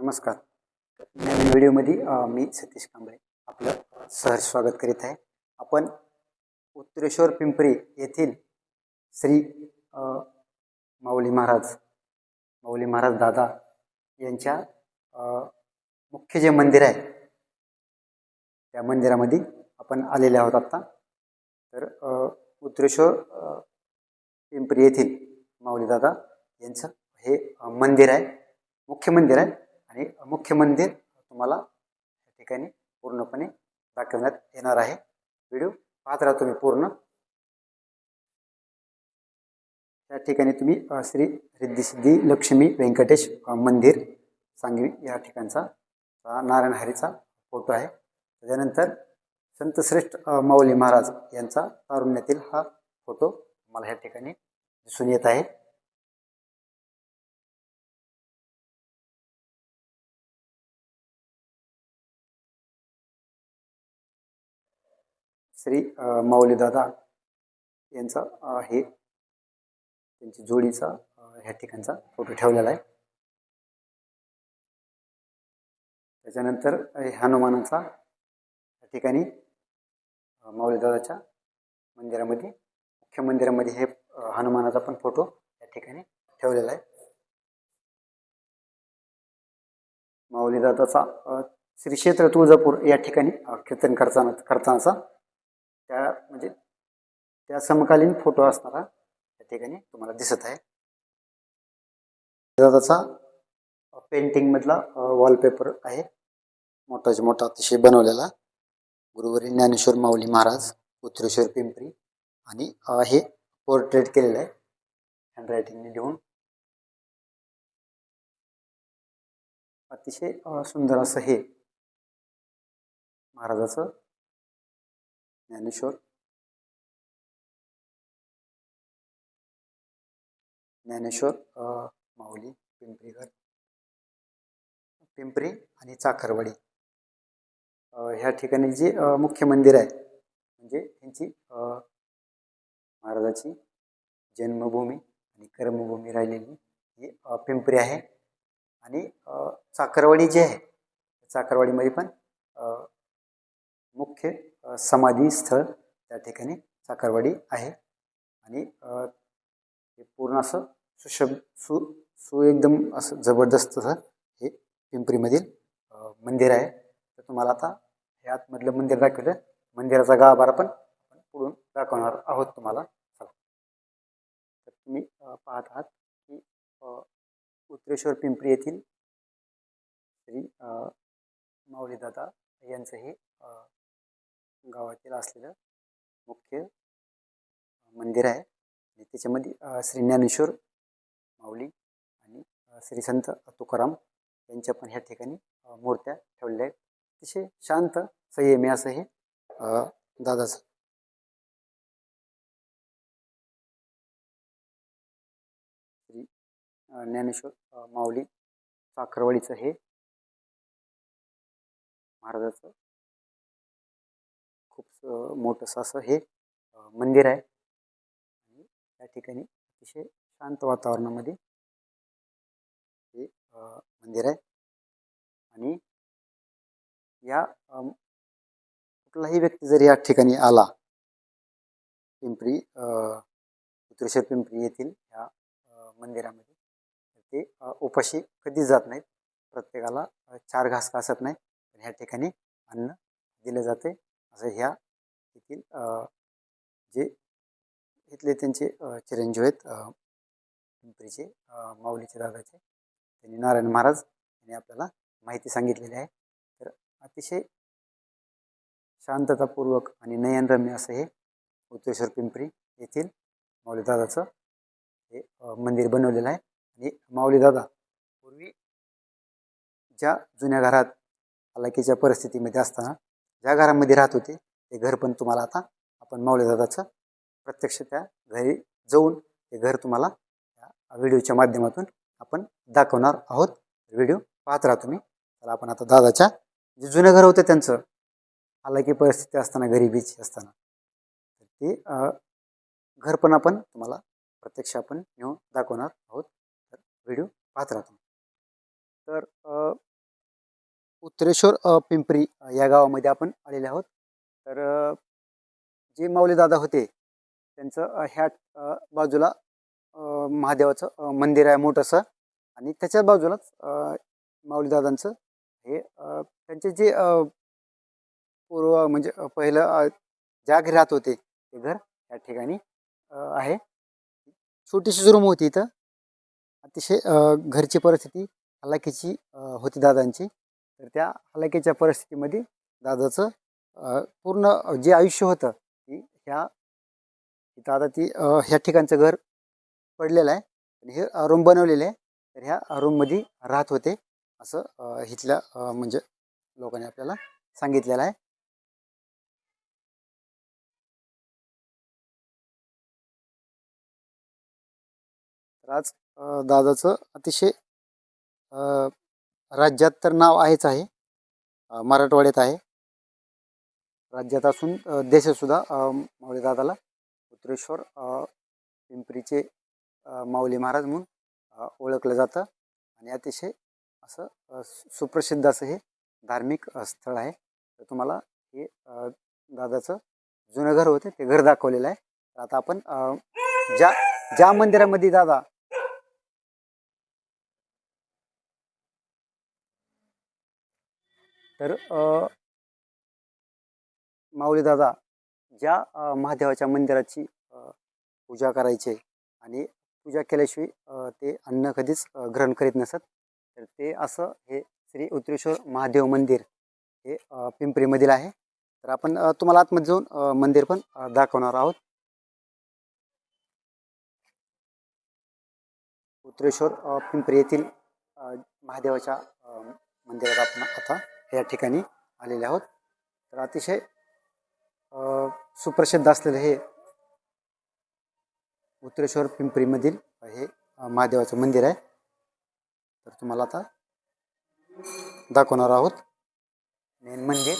नमस्कार. नवीन व्हिडिओमध्ये मी सतीश कांबळे. आपलं सहर्ष स्वागत करीत आहे. आपण उत्तरेश्वर पिंपरी येथील श्री माऊली महाराज माऊली महाराज दादा यांच्या मुख्य जे मंदिर आहे त्या मंदिरामध्ये आपण आलेले आहोत आत्ता तर उत्तरेश्वर पिंपरी येथील माऊली दादा यांचं हे मंदिर आहे मुख्य मंदिर आहे. आणि मुख्य मंदिर तुम्हाला या ठिकाणी पूर्णपणे दाखवण्यात येणार आहे. व्हिडिओ पाहत राहा तुम्ही पूर्ण. त्या ठिकाणी तुम्ही श्री रिद्धिसिद्धी लक्ष्मी व्यंकटेश मंदिर सांगवी या ठिकाणचा नारायण हरीचा फोटो आहे. त्याच्यानंतर संतश्रेष्ठ माऊली महाराज यांचा तारुण्यातील हा फोटो मला या ठिकाणी दिसून येत आहे. श्री माऊलीदादा यांचा हे त्यांची जोडीचा ह्या ठिकाणचा फोटो ठेवलेला आहे. त्याच्यानंतर हनुमानाचा या ठिकाणी माऊलीदादाच्या मंदिरामध्ये मुख्य मंदिरामध्ये हे हनुमानाचा पण फोटो या ठिकाणी ठेवलेला आहे. माऊलीदादाचा श्री क्षेत्र तुळजापूर या ठिकाणी कीर्तन करताना करतानाचा त्या म्हणजे त्या समकालीन फोटो असणारा त्या ठिकाणी तुम्हाला दिसत आहे. दादाचा पेंटिंगमधला वॉलपेपर आहे. मोठाच मोठा अतिशय बनवलेला. गुरुवारी ज्ञानेश्वर माऊली महाराज पुत्रेश्वर पिंपरी आणि हे पोर्ट्रेट केलेलं आहे. हँडरायटिंगने लिहून. अतिशय सुंदर असं हे महाराजाचं ज्ञानेश्वर ज्ञानेश्वर माऊली पिंपरीकर पिंपरी आणि चाकरवाडी ह्या ठिकाणी जे मुख्य मंदिर आहे. म्हणजे यांची महाराजाची जन्मभूमी आणि कर्मभूमी राहिलेली ही पिंपरी आहे. आणि चाकरवाडी जे आहे चाकरवाडीमध्ये पण मुख्य समाधी स्थळ त्या ठिकाणी चाकरवाडी आहे. आणि हे पूर्ण असं सुशब सु सु एकदम असं जबरदस्त असं हे पिंपरीमधील मंदिर आहे. तर तुम्हाला आता हे आतमधलं मंदिर दाखवलं. मंदिराचा गाभारा पण आपण पुढून दाखवणार आहोत तुम्हाला. तर तुम्ही पाहत आहात की अ, उत्तरेश्वर पिंपरी येथील श्री माऊलीदादा यांचं हे गावातील असलेलं मुख्य मंदिर आहे. आणि त्याच्यामध्ये श्री ज्ञानेश्वर माऊली आणि श्री संत तुकाराम यांच्या पण ह्या ठिकाणी मूर्त्या ठेवलेल्या आहेत. अतिशय शांत संयमी असं हे दादाचं. श्री ज्ञानेश्वर माऊली साखरवाडीचं हे महाराजाचं मोठंसं असं हे मंदिर आहे. आणि त्या ठिकाणी अतिशय शांत वातावरणामध्ये हे मंदिर आहे. आणि या कुठलाही व्यक्ती जर या ठिकाणी आला पिंपरी अ, पिंपरी येथील ह्या मंदिरामध्ये ते उपाशी कधीच जात नाहीत. प्रत्येकाला चार घास कासत नाही पण ह्या ठिकाणी अन्न दिलं जाते. असं ह्या येथील जे इथले त्यांचे चिरंजीव आहेत पिंपरीचे माऊलीचे दादाचे त्यांनी नारायण महाराज यांनी आपल्याला माहिती सांगितलेली आहे. तर अतिशय शांततापूर्वक आणि नयनरम्य असं हे उत्तरेश्वर पिंपरी येथील माऊलीदादाचं हे मंदिर बनवलेलं आहे. आणि माऊलीदादा पूर्वी ज्या जुन्या घरात हालाकीच्या परिस्थितीमध्ये असताना ज्या घरामध्ये राहत होते ते घर पण तुम्हाला आता आपण माऊलीदादाचं प्रत्यक्ष त्या घरी जाऊन ते घर तुम्हाला त्या व्हिडिओच्या माध्यमातून आपण दाखवणार आहोत. व्हिडिओ पाहत राहा तुम्ही. तर आपण आता दादाच्या जे जुनं घर होतं त्यांचं हालाकी परिस्थिती असताना गरिबीची असताना तर ते घर पण आपण तुम्हाला प्रत्यक्ष आपण नेऊन दाखवणार आहोत. तर व्हिडिओ पाहत राहतो तर उत्तरेश्वर पिंपरी या गावामध्ये आपण आलेले आहोत. तर जे माऊलीदादा होते त्यांचं ह्या बाजूला महादेवाचं मंदिर आहे मोठंसं आणि त्याच्या बाजूलाच माऊलीदादांचं हे त्यांचे जे पूर्व म्हणजे पहिलं ज्या घरी राहत होते ते घर या ठिकाणी आहे. छोटीशी रूम होती इथं. अतिशय घरची परिस्थिती हलाखीची होती दादांची. तर त्या हलाखीच्या परिस्थितीमध्ये दादाचं पूर्ण जे आयुष्य होतं ती ह्या इथं आता ती ह्या ठिकाणचं घर पडलेलं आहे. आणि हे रूम बनवलेले आहे. तर ह्या रूममध्ये राहत होते असं हिथल्या इथल्या म्हणजे लोकांनी आपल्याला सांगितलेलं आहे. तर आज दादाचं अतिशय राज्यात तर नाव आहेच आहे. मराठवाड्यात आहे. राज्यात असून देशसुद्धा माऊलीदादाला सुद्धा उत्तरेश्वर पिंपरीचे माऊली महाराज म्हणून ओळखलं जातं. आणि अतिशय असं सु- सुप्रसिद्ध असं हे धार्मिक स्थळ आहे. तर तुम्हाला हे दादाचं जुनं घर होते ते घर दाखवलेलं आहे. तर आता आपण ज्या ज्या मंदिरामध्ये दादा तर माऊली दादा ज्या महादेवाच्या मंदिराची पूजा करायचे आणि पूजा केल्याशिवाय ते अन्न कधीच ग्रहण करीत नसत तर ते असं हे श्री उत्तरेश्वर महादेव मंदिर हे पिंपरीमधील आहे. तर आपण तुम्हाला आतमध्ये जाऊन मंदिर पण दाखवणार आहोत. उत्तरेश्वर पिंपरी येथील महादेवाच्या मंदिरात आपण आता या ठिकाणी आलेले आहोत. तर अतिशय सुप्रसिद्ध असलेलं हे उत्तरेश्वर पिंपरीमधील हे महादेवाचं मंदिर आहे. तर तुम्हाला आता दाखवणार आहोत. मेन मंदिर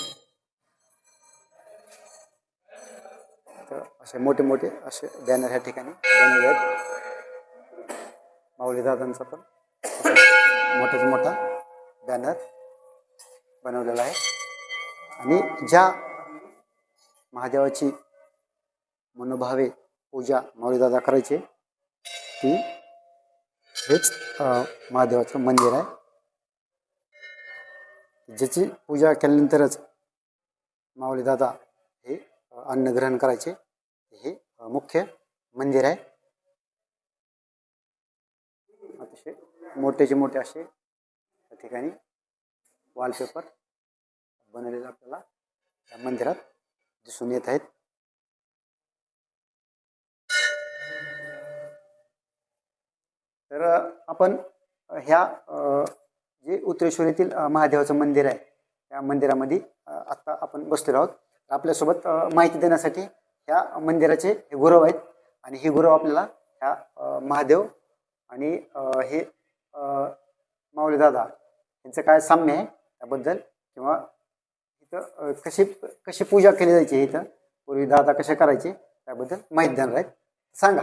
तर असे मोठे मोठे असे बॅनर ह्या ठिकाणी बनवले आहेत. माऊली दादांचा पण मोठाच मोठा बॅनर बनवलेला आहे. आणि ज्या महादेवाची मनोभावे पूजा माऊलीदादा करायचे. ती हेच महादेवाचं मंदिर आहे. ज्याची पूजा केल्यानंतरच माऊलीदादा हे अन्न ग्रहण करायचे. हे मुख्य मंदिर आहे. अतिशय मोठेचे मोठे असे त्या ठिकाणी वॉलपेपर बनवलेलं आपल्याला या मंदिरात दिसून येत आहेत. तर आपण ह्या जे उत्तरेश्वरीतील महादेवाचं मंदिर आहे त्या मंदिरामध्ये आत्ता आपण बसलेलो आहोत. आपल्यासोबत माहिती देण्यासाठी ह्या मंदिराचे हे गुरव आहेत आणि हे गुरव आपल्याला ह्या महादेव आणि हे माऊली दादा यांचं काय साम्य आहे त्याबद्दल किंवा इथं कशी कशी पूजा केली जायची इथं? पूर्वी दादा कशा करायचे? त्याबद्दल माहीत देणार आहेत. सांगा.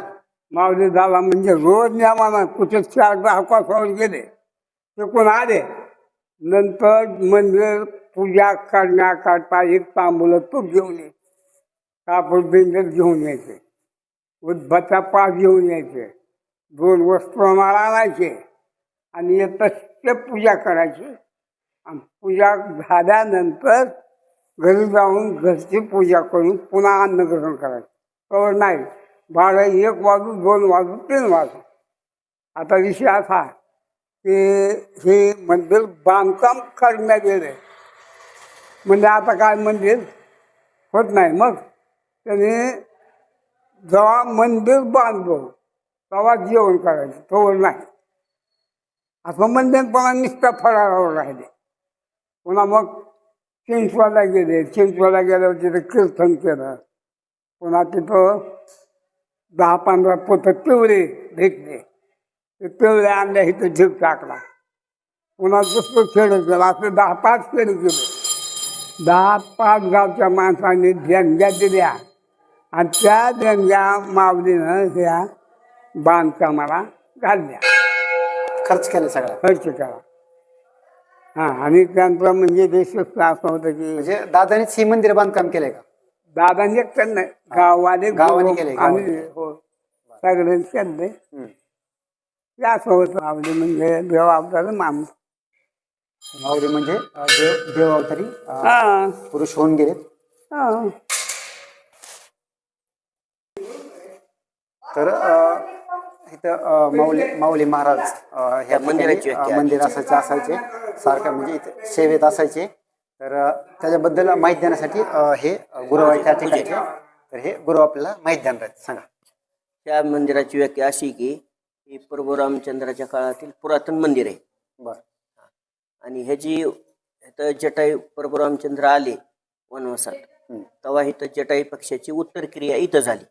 माऊली झाला म्हणजे रोज नियमानं कुठे चार ग्राहकासवर गेले ते कोण आले. नंतर मंदिर पूजा करण्याकरता एक तांबूल तूप घेऊन ये कापड बिंदर घेऊन यायचे उद्भचा पाच घेऊन यायचे दोन वस्तू आम्हाला आणायचे आणि येतच ते पूजा करायची. पूजा झाल्यानंतर घरी जाऊन घरची पूजा करून पुन्हा अन्न ग्रहण करायचं. कवर नाही बारा एक वाजू दोन वाजू तीन वाजू. आता विषय असा की हे मंदिर बांधकाम करण्यात गेले म्हणजे आता काय मंदिर होत नाही मग. त्याने जेव्हा मंदिर बांधलो तेव्हा जेवण करायचं तोवर नाही. असं मंदिर पण नुसतं फरारावर राहिले. पुन्हा मग चिंचवाला गेले. चिंचवाला गेल्यावर तिथे कीर्तन केलं. पुन्हा तिथं दहा पंधरा पोतं पिवळे भेटले. ते पिवळे आणल्या इथं जीव टाकला. पुन्हा दुसरं खेळ केलं असं दहा पाच खेळ केले दहा पाच गावच्या माणसांनी देणग्या दिल्या. आणि त्या देणग्या माऊलीनं त्या बांधकामाला घालल्या. खर्च केला सगळा. खर्च करा हा आणि त्यांचं म्हणजे देश असं होतं की म्हणजे दादानीच हे मंदिर बांधकाम केलंय का? दादांनी नाही गावाने गावाने केलंय, गावाने. आणि हो सगळ्यांनी केलंय हम्म. ते असं होतं आपले म्हणजे देव आपल्याला मान माऊली म्हणजे अं, देव देव अवतारी अं, हा. पुरुष होऊन गेलेत हा. तर अं, इथं माऊली माऊली महाराज ह्या मंदिराची मंदिर असायचे असायचे. सारखं म्हणजे इथे सेवेत असायचे. तर त्याच्याबद्दल माहिती देण्यासाठी हे गुरु आहेत त्या ठिकाणचे. तर हे गुरु आपल्याला माहिती देणार आहेत. सांगा. त्या मंदिराची व्याख्या अशी की ही प्रभू रामचंद्राच्या काळातील पुरातन मंदिर आहे. बरं. आणि ह्याची इथं जटाई प्रभू रामचंद्र आले वनवासात. तेव्हा इथं जटाई पक्षाची उत्तर क्रिया इथं झाली.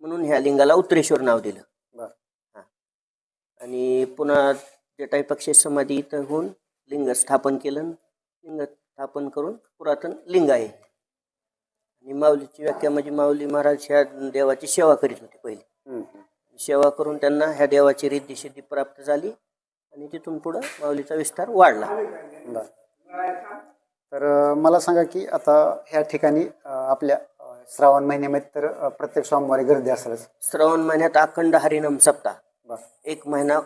म्हणून ह्या लिंगाला उत्तरेश्वर नाव दिलं. आणि पुन्हा जटाई पक्षाची समाधी इथं होऊन लिंग स्थापन केलं लिंग स्थापन करून पुरातन लिंग आहे. आणि माऊलीची व्याख्या म्हणजे माऊली महाराज ह्या देवाची सेवा करीत होते पहिले. सेवा करून त्यांना ह्या देवाची रिद्धी सिद्धी प्राप्त झाली आणि तिथून पुढं माऊलीचा विस्तार वाढला. तर मला सांगा की आता ह्या ठिकाणी आपल्या श्रावण महिन्यामध्ये तर प्रत्येक सोमवारी गर्दी असेलच. श्रावण महिन्यात अखंड हरिनाम सप्ताह. एक महिना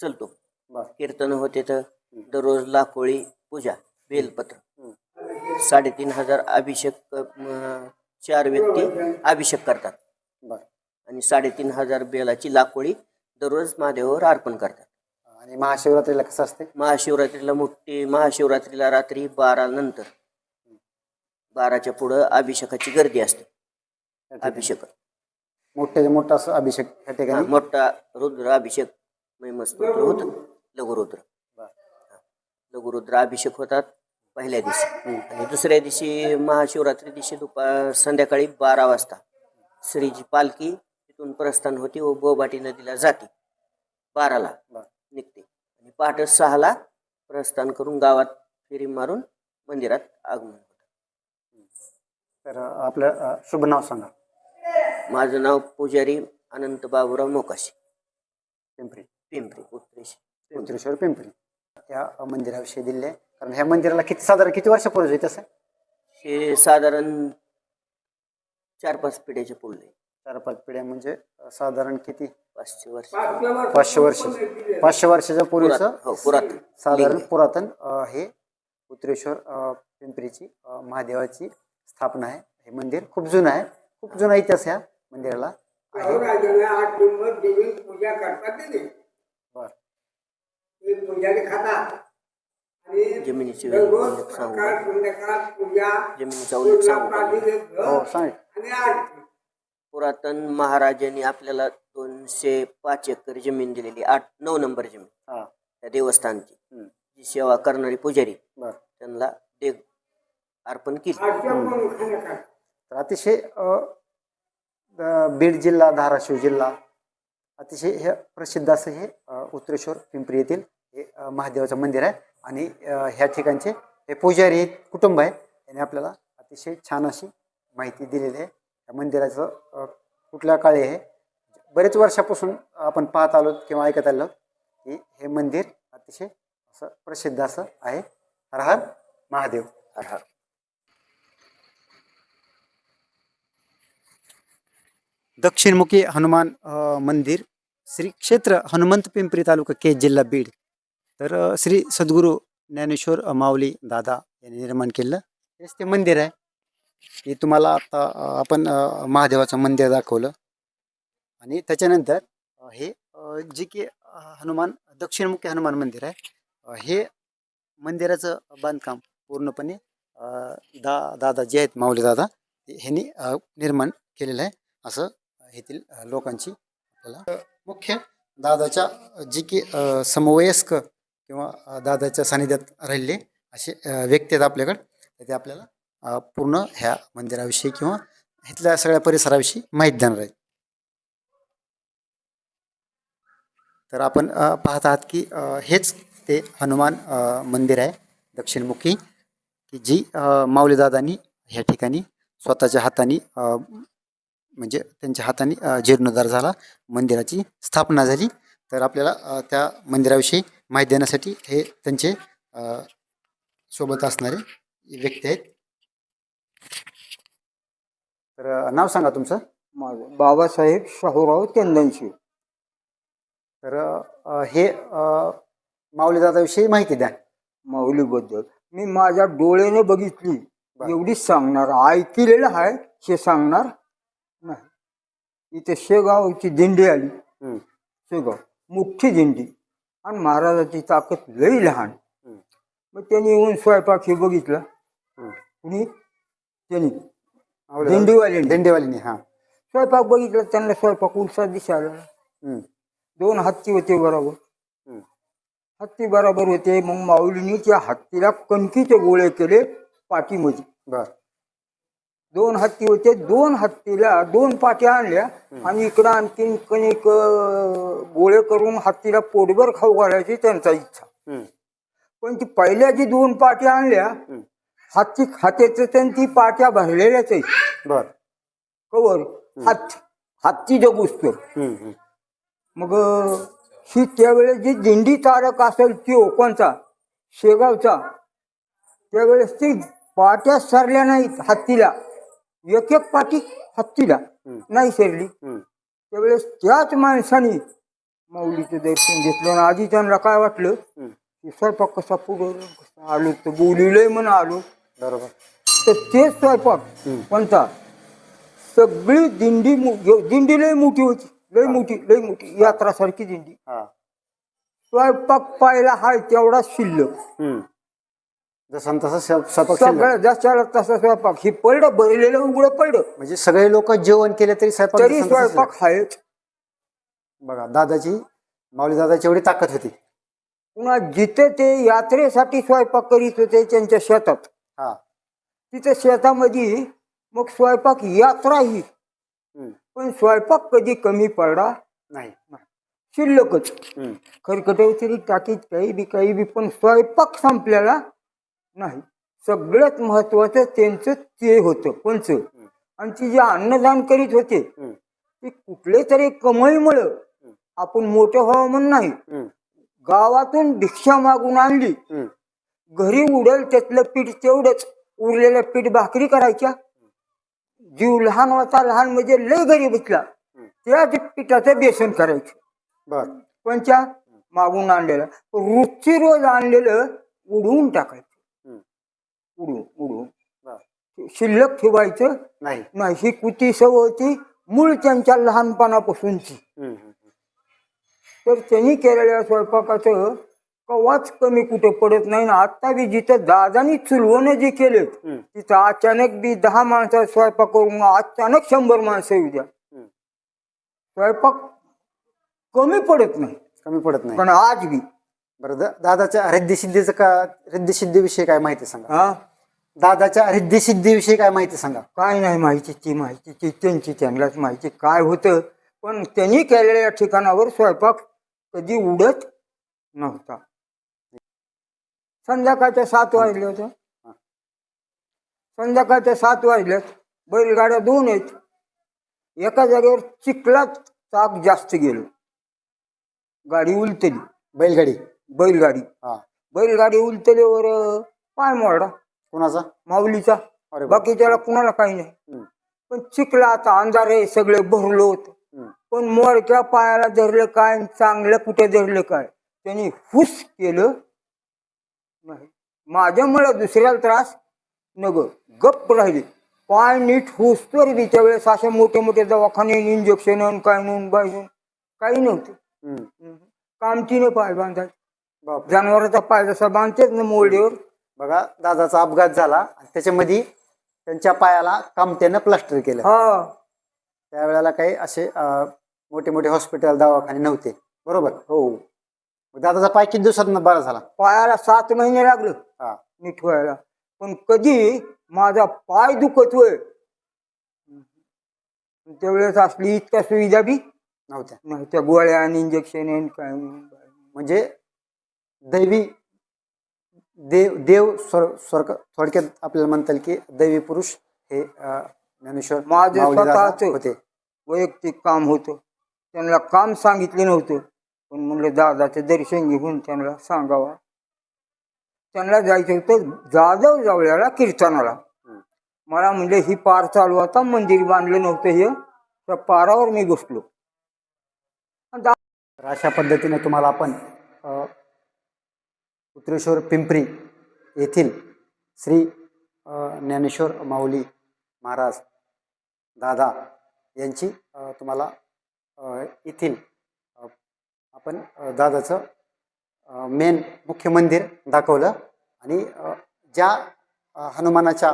चलतो. बरं. कीर्तन होते तर दररोज लाखोळी पूजा बेलपत्र. साडेतीन हजार अभिषेक अं, चार व्यक्ती अभिषेक करतात. बरं. आणि साडेतीन हजार बेलाची लाखोळी दररोज महादेवावर अर्पण करतात. आणि महाशिवरात्रीला कसं असते? महाशिवरात्रीला मोठी महाशिवरात्रीला रात्री बारा नंतर. बाराच्या पुढं अभिषेकाची गर्दी असते. अभिषेक. मोठ्याच्या मोठा असं अभिषेक हा, ठिकाणी. मोठा रुद्र अभिषेक महिमस्तोत्र होत. लघुरुद्र. लघुरुद्र अभिषेक होतात पहिल्या दिवशी. आणि दुसऱ्या दिवशी महाशिवरात्री दिवशी दुपार संध्याकाळी बारा वाजता श्रीची पालखी तिथून प्रस्थान होती व बोबाटी नदीला जाते. बाराला बरं. निघते. आणि पहाटे सहाला प्रस्थान करून गावात फेरी मारून मंदिरात आगमन होतं. तर अं, आपलं अं, शुभ नाव सांगा. माझं नाव पुजारी अनंत बाबुराव मोकाशी. पिंपरी पिंपरी उत्तरेश पिंपरी. उत्तरेश्वर पिंपरी. या अं, मंदिराविषयी दिले कारण ह्या मंदिराला किती साधारण किती वर्षापूर्वी आहे तसं? हे साधारण चार पाच पिढ्याचे पुढले चार पाच पिढ्या म्हणजे साधारण किती? पाचशे वर्ष. पाचशे वर्ष. पाचशे वर्षाच्या पूर्वीचं पुरातन हो पुरातन. साधारण लिंग. आहे. पुरातन अं, हे उत्तरेश्वर अं, पिंपरीची अं, महादेवाची स्थापना आहे. हे मंदिर खूप जुनं आहे. खूप जुना इतिहास ह्या मंदिराला आठ नंबर देवी पूजा करतात बर. खातात. जमिनीची जमिनीचा उल्लेख हो आरती. पुरातन महाराजांनी आपल्याला दोनशे पाच एकर जमीन दिलेली आठ नऊ नंबर जमीन. हा. त्या देवस्थानची. जी सेवा करणारी पुजारी त्यांना देव अर्पण केली. अतिशय बीड जिल्हा धाराशिव जिल्हा अतिशय हे प्रसिद्ध असं हे उत्तरेश्वर पिंपरी येथील हे महादेवाचं मंदिर आहे. आणि ह्या ठिकाणचे हे पुजारी कुटुंब आहे. त्याने आपल्याला अतिशय छान अशी माहिती दिलेली आहे. या मंदिराचं कुठल्या काळी हे बरेच वर्षापासून आपण पाहत आलो किंवा ऐकत आलो की हे मंदिर अतिशय असं प्रसिद्ध असं आहे. हर हर महादेव. हर हर. दक्षिणमुखी हनुमान मंदिर श्री क्षेत्र हनुमंत पिंपरी तालुका केज जिल्हा बीड. तर श्री सद्गुरू ज्ञानेश्वर माऊली दादा यांनी निर्माण केलं. हेच ते मंदिर आहे. हे तुम्हाला आता आपण महादेवाचं मंदिर दाखवलं. आणि त्याच्यानंतर हे जे की हनुमान दक्षिणमुखी हनुमान मंदिर आहे. हे मंदिराचं बांधकाम पूर्णपणे दा दादा जे आहेत माऊली दादा ह्यांनी निर्माण केलेलं आहे. असं येथील लोकांची आपल्याला. मुख्य दादाच्या जी की समवयस्क किंवा दादाच्या सानिध्यात राहिलेले असे व्यक्ती आहेत आपल्याकडे तर ते आपल्याला पूर्ण ह्या मंदिराविषयी किंवा इथल्या सगळ्या परिसराविषयी माहीत देणार आहेत. तर आपण पाहत आहात की हेच ते हनुमान मंदिर आहे दक्षिणमुखी की जी माऊलीदादांनी ह्या ठिकाणी स्वतःच्या हाताने म्हणजे त्यांच्या हाताने जीर्णोद्धार झाला मंदिराची स्थापना झाली. तर आपल्याला त्या मंदिराविषयी माहिती देण्यासाठी हे त्यांचे सोबत असणारे व्यक्ती आहेत. तर नाव सांगा तुमचं. माझं बाबासाहेब शाहूराव चंदनशिव तर हे अ, माऊली दादाविषयी माहिती द्या. माऊलीबद्दल. मी माझ्या डोळ्याने बघितली. एवढीच सांगणार ऐकलेलं आहे हे सांगणार इथे शेगावची दिंडी आली. शेगाव. मोठी दिंडी. आणि महाराजाची ताकद लई लहान. मग त्यांनी येऊन स्वयंपाक हे बघितलं. कुणी त्यांनी दिंडीवाल्यांनी. दिंडीवालीने हा. स्वयंपाक बघितलं त्यांना स्वयंपाक उलसा दिसायला. दोन हत्ती होते बरोबर. हत्ती बरोबर होते. मग माऊलीने त्या हत्तीला कणकीचे गोळे केले पाठीमध्ये. बर. दोन हत्ती होते दोन हत्तीला दोन पाट्या आणल्या. आणि इकडं आणखीन कणिक गोळे करून हत्तीला पोटभर खाऊ घालायची त्यांचा इच्छा. पण ती पहिल्या जी दोन पाट्या आणल्या. हत्ती खात्याचं तर ती पाट्या भरलेल्याच आहेत. बर. कवर हत्ती हत्ती जगूस तर हम्म, हम्म. मग ही त्यावेळेस जी दिंडी तारक असेल तो कोणचा शेगावचा त्यावेळेस ती पाट्या सरल्या नाहीत हत्तीला. एक एक पाटी हत्तीला. नाही सरली हम्म. त्यावेळेस त्याच माणसाने माऊलीचं दर्शन घेतलं आणि आधी त्यांना काय वाटलं. की स्वयंपाक कसा पुढं कसा आलो तर बोलिलंय म्हणून आलो बरोबर तर तेच स्वयंपाक. कोणता सगळी दिंडी मो- दिंडी लय मोठी होती लय मोठी लय मोठी यात्रासारखी दिंडी स्वयंपाक पाहिला हाय तेवढा शिल्लक. जसं तसं स्वयं- स्वयंपाक शिल्लक. सगळं जशाला तसा स्वयंपाक. हे पडलं भरलेलं उघडं पडलं. म्हणजे सगळे लोक जेवण केले तरी स्वयंपाक तरी जसं तसं स्वयंपाक शिल्लक. बघा दादाची माऊली दादाची एवढी ताकद होती. पुन्हा जिथे ते यात्रेसाठी स्वयंपाक करीत होते त्यांच्या शेतात. हा. तिथे शेतामध्ये मग स्वयंपाक यात्रा ही हम्म. पण स्वयंपाक कधी कमी पडला? नाही. शिल्लकच. हम्म. खरकटे तरी टाकीत काही बी काही बी पण स्वयंपाक संपलेला नाही. सगळ्यात महत्वाचं त्यांचं ते होतं पंच आणि ती जे अन्नदान करीत होते. ते कुठले तरी कमाईमुळं आपण मोठं व्हावं म्हणून नाही. गावातून भिक्षा मागून आणली. घरी उडल त्यातलं पीठ तेवढंच उरलेलं पीठ भाकरी करायच्या. जीव लहान होता लहान म्हणजे लय गरीब बसला त्याच पिठाचं बेसन करायचं. बर. कोणच्या? मागून आणलेलं. रोजची रोज आणलेलं उडवून टाकायचं. उडवून बर शिल्लक ठेवायचं नाही. नाही ही कुती सवय होती मूळ त्यांच्या लहानपणापासूनची. तर त्यांनी केलेल्या स्वयंपाकाचं कवाच कमी कुठं पडत नाही ना. आता बी जिथं दादानी चुलवणं जे केलेत हम्म. तिथं अचानक बी दहा माणसं स्वयंपाक करून अचानक शंभर माणसं येऊ द्या. स्वयंपाक कमी पडत नाही. कमी पडत नाही. पण आज बी. बरं दा- दादाच्या रिद्धिसिद्धीचं का रिद्धिसिद्धीविषयी काय माहिती सांगा? हा? दादाच्या रिद्धिसिद्धीविषयी काय माहिती सांगा? काय नाही माहिती ती माहिती ती त्यांची त्यांनाच माहिती. काय होतं? पण त्यांनी केलेल्या ठिकाणावर स्वयंपाक कधी उडत नव्हता. संध्याकाळच्या सात वाजल्या होत्या संध्याकाळच्या सात वाजल्यात बैलगाड्या दोन आहेत. एका जागेवर चिखलात चाक जास्त गेलं. गाडी उलटली. बैलगाडी? बैलगाडी. हा. बैलगाडी उलटल्यावर पाय मोडला. कोणाचा? माऊलीचा. अरे बाप. बाकी त्याला कुणाला काही नाही. हम्म. पण चिखला आता अंधार आहे सगळे भरलो होत. हम्म. पण मोडक्या पायाला धरलं काय चांगलं कुठे धरलं काय? त्यांनी हुस केलं नाही. माझ्यामुळे दुसऱ्याला त्रास नग. गप्प राहिले. पाय नीट हुस तर बी त्यावेळेस असे मोठे मोठे दवाखाने इंजेक्शन काय नोंद. बाजून काही नव्हतं. हम्म. कामटीने पाय बांधायचे. जनावराचा पाय जसा बांधतेच ना मोरडीवर बघा दादाचा अपघात झाला आणि त्याच्यामध्ये त्यांच्या पायाला कामत्यानं प्लास्टर केलं. हा. त्यावेळेला काही असे मोठे मोठे हॉस्पिटल दवाखाने नव्हते. बरोबर? हो. दादाचा पाय किती दिवसात बरा झाला? पायाला सात महिने लागलं. हा. नीट व्हायला. पण कधी माझा पाय दुखत होय? त्यावेळेस असली इतक्या सुविधा बी नव्हत्या. नाही त्या गोळ्या आणि इंजेक्शन. म्हणजे दैवी देव देव स्वर स्वर्ग थोडक्यात आपल्याला म्हणता येईल की दैवी पुरुष हे ज्ञानेश्वर माझं माऊली दादा स्वतःचं. होते. वैयक्तिक काम होतं. त्यांना काम सांगितलं नव्हतं. पण म्हणलं दादाचं दर्शन घेऊन त्यांना सांगावा. त्यांना जायचं होतं जाधव जावळ्याला कीर्तनाला. मला म्हणजे ही पार चालू आता मंदिर बांधलं नव्हतं हे. त्या पारावर मी घुसलो तर अशा पद्धतीने तुम्हाला आपण अ, कुत्रेश्वर पिंपरी येथील श्री ज्ञानेश्वर माऊली महाराज दादा यांची तुम्हाला येथील आपण दादाचं मेन मुख्य मंदिर दाखवलं आणि ज्या हनुमानाच्या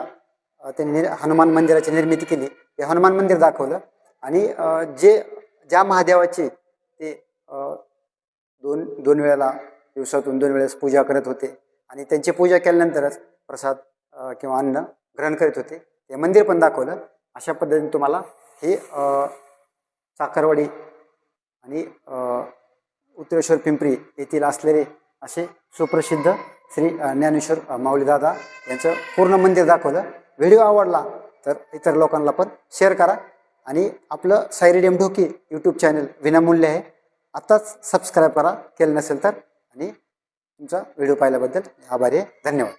त्यांनी निर- हनुमान मंदिराची निर्मिती केली ते हनुमान मंदिर दाखवलं आणि जे ज्या महादेवाचे ते दोन दोन वेळेला दिवसातून दोन वेळेस पूजा करत होते. आणि त्यांची पूजा केल्यानंतरच प्रसाद किंवा अन्न ग्रहण करीत होते. ते मंदिर पण दाखवलं. अशा पद्धतीने तुम्हाला हे साखरवाडी आणि उत्तरेश्वर पिंपरी येथील असलेले असे सुप्रसिद्ध श्री ज्ञानेश्वर माऊलीदादा यांचं पूर्ण मंदिर दाखवलं. व्हिडिओ आवडला तर इतर लोकांना पण शेअर करा. आणि आपलं सायरेडियम डेमढोकी यूट्यूब चॅनल विनामूल्य आहे. आत्ताच सबस्क्राईब करा. केलं नसेल तर आणि तुमचा व्हिडिओ पाहिल्याबद्दल आभारी आहे. धन्यवाद.